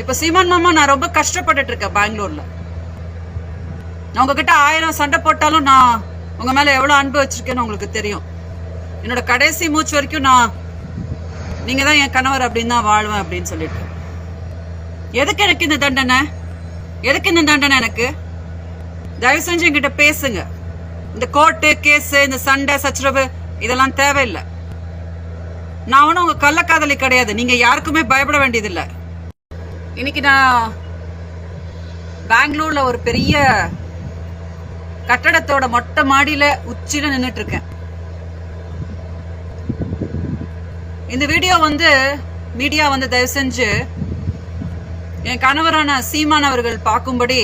இப்ப சீமான் மாமா நான் ரொம்ப கஷ்டப்பட்டுட்டு இருக்கேன் பெங்களூர்ல. நான் உங்ககிட்ட ஆயிரம் சண்டை போட்டாலும் நான் உங்க மேல எவ்வளவு அன்பு வச்சிருக்கேன்னு உங்களுக்கு தெரியும். என்னோட கடைசி மூச்சு வரைக்கும் நான் நீங்க தான் என் கணவர் அப்படின்னு தான் வாழ்வேன் அப்படின்னு சொல்லிட்டு எதுக்கு எனக்கு இந்த தண்டனை? எதுக்கு இந்த தண்டனை எனக்கு? தயவு செஞ்சு என்கிட்ட பேசுங்க. இந்த கோர்ட்டு கேஸ் இந்த சண்டை சச்சரவு இதெல்லாம் தேவையில்லை. நான் ஒன்றும் உங்க கள்ளக்காதலி கிடையாது. நீங்க யாருக்குமே பயப்பட வேண்டியதில்லை. இன்னைக்கு நான் பெங்களூர்ல ஒரு பெரிய கட்டடத்தோட மொட்டை மாடியில உச்சில நின்னுட்டு இருக்கேன் இந்த வீடியோ வந்து மீடியா வந்து தயவு செஞ்சு என் கணவரான சீமான் அவர்கள் பார்க்கும்படி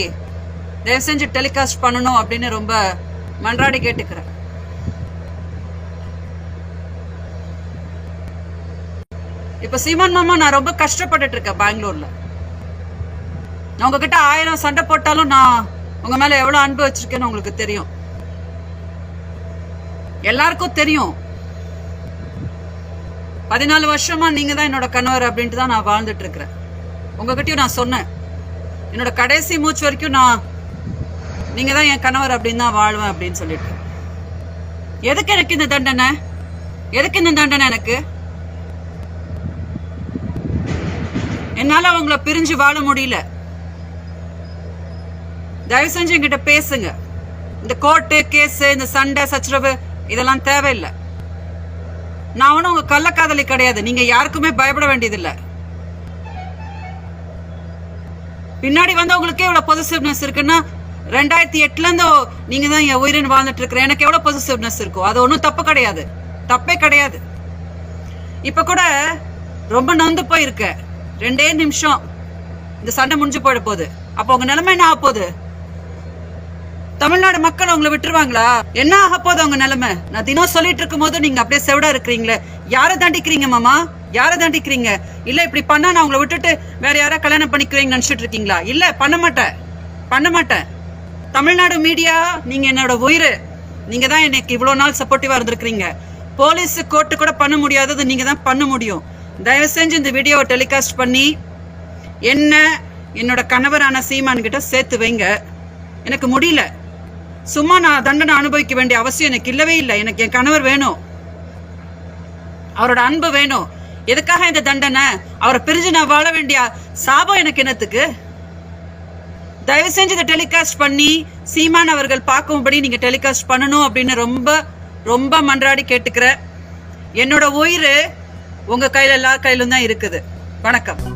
தயவு செஞ்சு டெலிகாஸ்ட் பண்ணணும் அப்படின்னு ரொம்ப மன்றாடி கேட்டுக்கிறேன். இப்ப சீமான் மாமா நான் ரொம்ப கஷ்டப்பட்டுட்டு இருக்கேன் பெங்களூர்ல. நான் உங்ககிட்ட ஆயிரம் சண்டை போட்டாலும் நான் உங்க மேல எவ்வளவு அன்பு வச்சிருக்கேன்னு உங்களுக்கு தெரியும். எல்லாருக்கும் தெரியும். பதினாலு வருஷமா நீங்க தான் என்னோட கணவர் அப்படின்ட்டு தான் நான் வாழ்ந்துட்டு இருக்கிறேன் உங்ககிட்டயும் நான் சொன்னேன். என்னோட கடைசி மூச்சு வரைக்கும் நான் நீங்க தான் என் கணவர் அப்படின்னு தான் வாழ்வேன் அப்படின்னு சொல்லிட்டு. எதுக்கு எனக்கு இந்த தண்டனை? எதுக்கு இந்த தண்டனை எனக்கு? என்னால அவங்கள பிரிஞ்சு வாழ முடியல. தயவு செஞ்சு எங்கிட்ட பேசுங்க. இந்த கோர்ட்டு கேஸ் இந்த சண்டை சச்சரவு இதெல்லாம் தேவையில்லை. நான் ஒன்றும் உங்க கள்ளக்காதலி கிடையாது. நீங்க யாருக்குமே பயப்பட வேண்டியதில்லை. பின்னாடி வந்து உங்களுக்கு எவ்வளவு பொசிட்டிவ்னஸ் இருக்குன்னா ரெண்டாயிரத்தி எட்டுலேருந்து நீங்கள் தான் என் உயிரின் வாழ்ந்துட்டு இருக்கிற எனக்கு எவ்வளோ பொசிட்டிவ்னஸ் இருக்கும் அது ஒன்றும் தப்பு கிடையாது. தப்பே கிடையாது. இப்போ கூட ரொம்ப நொந்து போயிருக்க. ரெண்டே நிமிஷம். இந்த சண்டை முடிஞ்சு போயிட போகுது. அப்போ உங்கள் நிலைமை என்ன ஆக போகுது? தமிழ்நாடு மக்கள் உங்களை விட்டுருவாங்களா? என்ன ஆக போதும் உங்க நிலைமை? நான் தினம் சொல்லிட்டு இருக்கும் போது நீங்க அப்படியே செவிடா இருக்கிறீங்களே. யாரை தாண்டிக்கிறீங்க மாமா? யாரை தாண்டிக்கிறீங்க? இல்ல இப்படி பண்ணா நான் உங்களை விட்டுட்டு வேற யாரா கல்யாணம் பண்ணிக்குவீங்க நினைச்சிட்டு இருக்கீங்களா? இல்ல பண்ண மாட்டேன். பண்ண மாட்டேன். தமிழ்நாடு மீடியா நீங்க என்னோட உயிர். நீங்க தான் எனக்கு இவ்வளவு நாள் சப்போர்ட்டிவா இருந்திருக்கிறீங்க. போலீஸ் கோர்ட்டு கூட பண்ண முடியாதது நீங்க தான் பண்ண முடியும். தயவு செஞ்சு இந்த வீடியோவை டெலிகாஸ்ட் பண்ணி என்ன என்னோட கணவரான சீமான் கிட்ட சேர்த்து வைங்க. எனக்கு முடியல. சும்மா நான் தண்டனை அனுபவிக்க வேண்டிய அவசியம் எனக்கு இல்லவே இல்லை. எனக்கு என் கணவர் வேணும். அவரோட அன்பு வேணும். எதுக்காக இந்த தண்டனை? அவரை பிரிஞ்சு நான் வாழ வேண்டிய சாபம் எனக்கு என்னத்துக்கு? தயவு செஞ்சு இதை டெலிகாஸ்ட் பண்ணி சீமான் அவர்கள் பார்க்கும்படி நீங்க டெலிகாஸ்ட் பண்ணணும் அப்படின்னு ரொம்ப ரொம்ப மன்றாடி கேட்டுக்கிறேன் என்னோட உயிர் உங்க கையில எல்லா கையிலும் தான் இருக்குது. வணக்கம்.